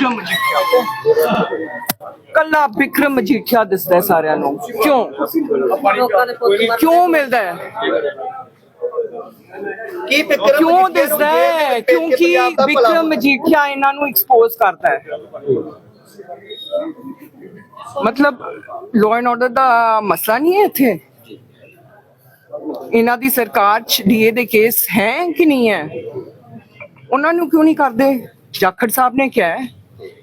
ਵਿਕਰਮ ਮਜੀਠੀਆ ਕੱਲਾ ਵਿਕਰਮ ਮਜੀਠੀਆ ਦਿਸਦਾ ਹੈ ਸਾਰਿਆਂ ਨੂੰ। ਕਿਉਂ? ਕਿਉਂ ਮਿਲਦਾ ਹੈ? ਕੀ ਵਿਕਰਮ ਕਿਉਂ ਦਿਸਦਾ ਹੈ? ਕਿਉਂਕਿ ਵਿਕਰਮ ਮਜੀਠੀਆ ਇਹਨਾਂ ਨੂੰ ਐਕਸਪੋਜ਼ ਕਰਦਾ ਹੈ। ਮਤਲਬ ਲਾਅ ਐਂਡ ਆਰਡਰ ਦਾ ਮਸਲਾ ਨਹੀਂ ਹੈ ਇੱਥੇ? ਇਹਨਾਂ ਦੀ ਸਰਕਾਰ ਚ ਡੀਏ ਦੇ ਕੇਸ ਹੈ ਕਿ ਨਹੀਂ ਹੈ? ਉਹਨਾਂ ਨੂੰ ਕਿਉਂ ਨਹੀਂ ਕਰਦੇ? ਜਾਖੜ ਸਾਹਿਬ ਨੇ ਕਿਹਾ ਹੈ,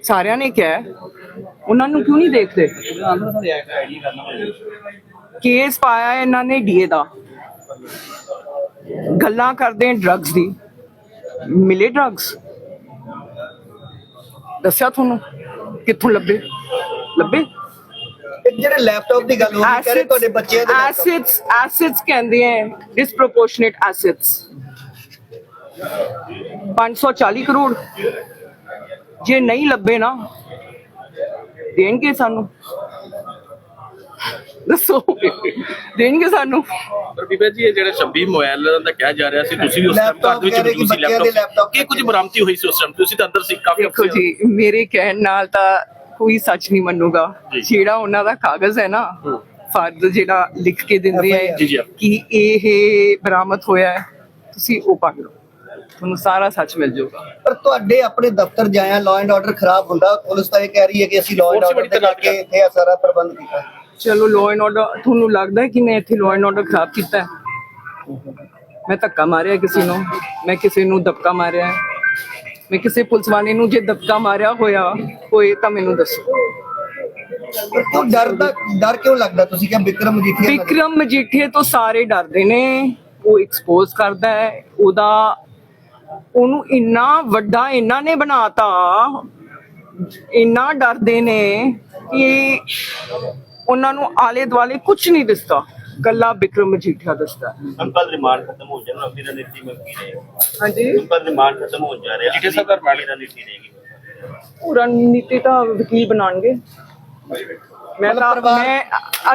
ਸਾਰਿਆਂ ਨੇ ਕਿਹਾ ਉਹਨਾਂ ਨੂੰ ਕਿਉਂ ਨਹੀਂ ਦੇਖਦੇ? ਕੇਸ ਪਾਇਆ ਇਹਨਾਂ ਨੇ ਡੀਏ ਦਾ। ਗੱਲਾਂ ਕਰਦੇ ਡਰੱਗਸ ਦੀ। ਮਿਲੇ ਡਰੱਗਸ? ਦੱਸਿਆ ਤੁਹਾਨੂੰ? ਕਿੱਥੋਂ ਲੱਭੇ? ਲੱਭੇ? ਜਿਹੜੇ ਲੈਪਟਾਪ ਦੀ ਗੱਲ ਹੋ ਰਹੀ ਕਰੇ ਤੁਹਾਡੇ ਬੱਚੇ ਦੇ ਐਸਿਡਸ ਐਸਿਡਸ ਕਹਿੰਦੇ ਹੈ ਡਿਸਪ੍ਰੋਪੋਰਸ਼ਨੇਟ ਐਸਿਡਸ 540 ਕਰੋੜ। ਜੇ ਨਹੀਂ ਲੱਭੇ ਨਾ ਦੇਣਗੇ ਸਾਨੂੰ। ਦੱਸੋ। ਦੇਣਗੇ ਸਾਨੂੰ। ਪਰ ਬੀਬਾ ਜੀ ਇਹ ਜਿਹੜੇ 26 ਮੋਬਾਈਲ ਦਾ ਕਿਹਾ ਜਾ ਰਿਹਾ ਸੀ ਤੁਸੀਂ ਵੀ ਉਸ ਟਾਈਮ ਘਰ ਵਿੱਚ ਮੌਜੂਦ ਸੀ ਲੈਪਟਾਪ ਕੀ ਕੁਝ ਬਰਾਮਦੀ ਹੋਈ ਸੀ ਉਸ ਟਾਈਮ ਤੁਸੀਂ ਤਾਂ ਅੰਦਰ ਸੀ ਕਾਫੀ ਦੇਖੋ ਜੀ ਮੇਰੇ ਕਹਿਣ ਨਾਲ ਤਾਂ ਕੋਈ ਸੱਚ ਨਹੀਂ ਮੰਨੂਗਾ। ਜਿਹੜਾ ਉਹਨਾਂ ਦਾ ਕਾਗਜ਼ ਹੈ ਨਾ। ਫਰਦ ਜਿਹੜਾ ਲਿਖ ਕੇ ਦਿੰਦੇ ਆ। ਕਿ ਇਹ ਬਰਾਮਦ ਹੋਇਆ ਹੈ ਤੁਸੀਂ ਉਹ ਪੜ੍ਹ ਲਓ। ਤੁਹਾਨੂੰ ਸਾਰਾ ਸੱਚ ਮਿਲ ਜਾਊਗਾ। ਪਰ ਤੁਹਾਡੇ ਆਪਣੇ ਦਫ਼ਤਰ ਜਾਇਆ ਲਾਅ ਐਂਡ ਆਰਡਰ ਖਰਾਬ ਹੁੰਦਾ ਪੁਲਿਸ ਤਾਂ ਇਹ ਕਹਿ ਰਹੀ ਹੈ ਕਿ ਅਸੀਂ ਲਾਅ ਐਂਡ ਆਰਡਰ ਦੇ ਕਰਕੇ ਇੱਥੇ ਇਹ ਸਾਰਾ ਪ੍ਰਬੰਧ ਕੀਤਾ। ਚਲੋ ਲਾਅ ਐਂਡ ਆਰਡਰ ਤੁਹਾਨੂੰ ਲੱਗਦਾ ਹੈ ਕਿ ਮੈਂ ਇੱਥੇ ਲਾਅ ਐਂਡ ਆਰਡਰ ਖਰਾਬ ਕੀਤਾ ਹੈ? ਮੈਂ ਧੱਕਾ ਮਾਰਿਆ ਕਿਸੇ ਨੂੰ? ਮੈਂ ਕਿਸੇ ਨੂੰ ਦਬਕਾ ਮਾਰਿਆ? ਮੈਂ ਕਿਸੇ ਪੁਲਿਸ ਵਾਲੇ ਨੂੰ ਜੇ ਦਬਕਾ ਮਾਰਿਆ ਹੋਇਆ ਹੋਏ ਤਾਂ ਮੈਨੂੰ ਦੱਸੋ। ਕਿਉਂ ਡਰ ਦਾ ਡਰ ਕਿਉਂ ਲੱਗਦਾ? ਤੁਸੀਂ ਕਿ ਵਿਕਰਮ ਮਜੀਠੀਆ ਵਿਕਰਮ ਮਜੀਠੀਏ ਤੋਂ ਸਾਰੇ ਡਰਦੇ ਨੇ। ਉਹ ਐਕਸਪੋਜ਼ ਕਰਦਾ ਹੈ। ਉਹਦਾ ਉਹਨੂੰ ਇੰਨਾ ਵੱਡਾ ਇਹਨਾਂ ਨੇ ਬਣਾਤਾ ਇੰਨਾ ਡਰਦੇ ਨੇ ਕਿ ਉਹਨਾਂ ਨੂੰ ਆਲੇ ਦੁਆਲੇ ਕੁਝ ਨਹੀਂ ਦਿਸਦਾ। ਕੱਲਾ ਵਿਕਰਮ ਮਜੀਠੀਆ ਦਿਸਦਾ। ਅੰਕਲ ਰਿਮਾਂਡ ਖਤਮ ਹੋ ਜਾਣਾ ਅਗਲੀ ਰਣਨੀਤੀ ਮੈਂ ਕੀ ਰਹੇਗਾ ਹਾਂਜੀ। ਅੰਕਲ ਰਿਮਾਂਡ ਖਤਮ ਹੋ ਜਾ ਰਿਹਾ ਸਾਹਿਬ ਦਾ remand- ਰਣਨੀਤੀ ਰਹੇਗੀ। ਉਹ ਰਣਨੀਤੀ ਤਾਂ ਵਕੀਲ ਬਣਾਉਣਗੇ ਮੈਂ ਤਾਂ ਮੈਂ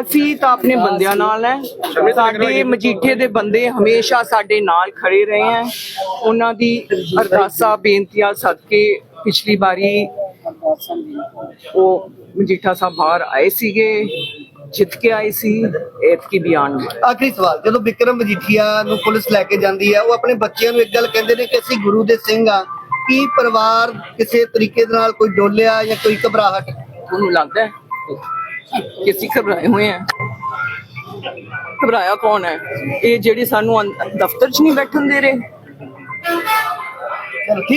ਅਸੀਂ ਤਾਂ ਆਪਣੇ ਬੰਦਿਆਂ ਨਾਲ ਹੈ ਸਾਡੇ ਮਜੀਠੇ ਦੇ ਬੰਦੇ ਹਮੇਸ਼ਾ ਸਾਡੇ ਨਾਲ ਖੜੇ ਰਹੇ ਹੈ ਉਹਨਾਂ ਦੀ ਅਰਦਾਸਾਂ ਬੇਨਤੀਆਂ ਸਦਕੇ ਪਿਛਲੀ ਵਾਰੀ ਉਹ ਮਜੀਠਾ ਸਾਹਿਬ ਬਾਹਰ ਆਏ ਸੀਗੇ ਜਿੱਤ ਕੇ ਆਏ ਸੀ ਐਤਕੀ ਵੀ ਆਉਣਗੇ। ਆਖਰੀ ਸਵਾਲ ਜਦੋਂ ਵਿਕਰਮ ਮਜੀਠੀਆ ਨੂੰ ਪੁਲਿਸ ਲੈ ਕੇ ਜਾਂਦੀ ਹੈ ਉਹ ਆਪਣੇ ਬੱਚਿਆਂ ਨੂੰ ਇੱਕ ਗੱਲ ਕਹਿੰਦੇ ਨੇ ਕਿ ਅਸੀਂ ਗੁਰੂ ਦੇ ਸਿੰਘ ਆ। ਕੀ ਪਰਿਵਾਰ ਕਿਸੇ ਤਰੀਕੇ ਦੇ ਨਾਲ ਕੋਈ ਡੋਲਿਆ ਜਾਂ ਕੋਈ ਘਬਰਾਹਟ? ਤੁਹਾਨੂੰ ਲੱਗਦਾ ਹੈ ਕਿ ਅਸੀਂ ਘਬਰਾਏ ਹੋਏ ਹਾਂ ਘਬਰਾਇਆ ਕੌਣ ਹੈ? ਇਹ ਜਿਹੜੀ ਸਾਨੂੰ ਅੰਦ- ਦਫ਼ਤਰ 'ਚ ਨਹੀਂ ਬੈਠਣ ਦੇ ਰਹੇ? ਚਲੋ ਠੀਕ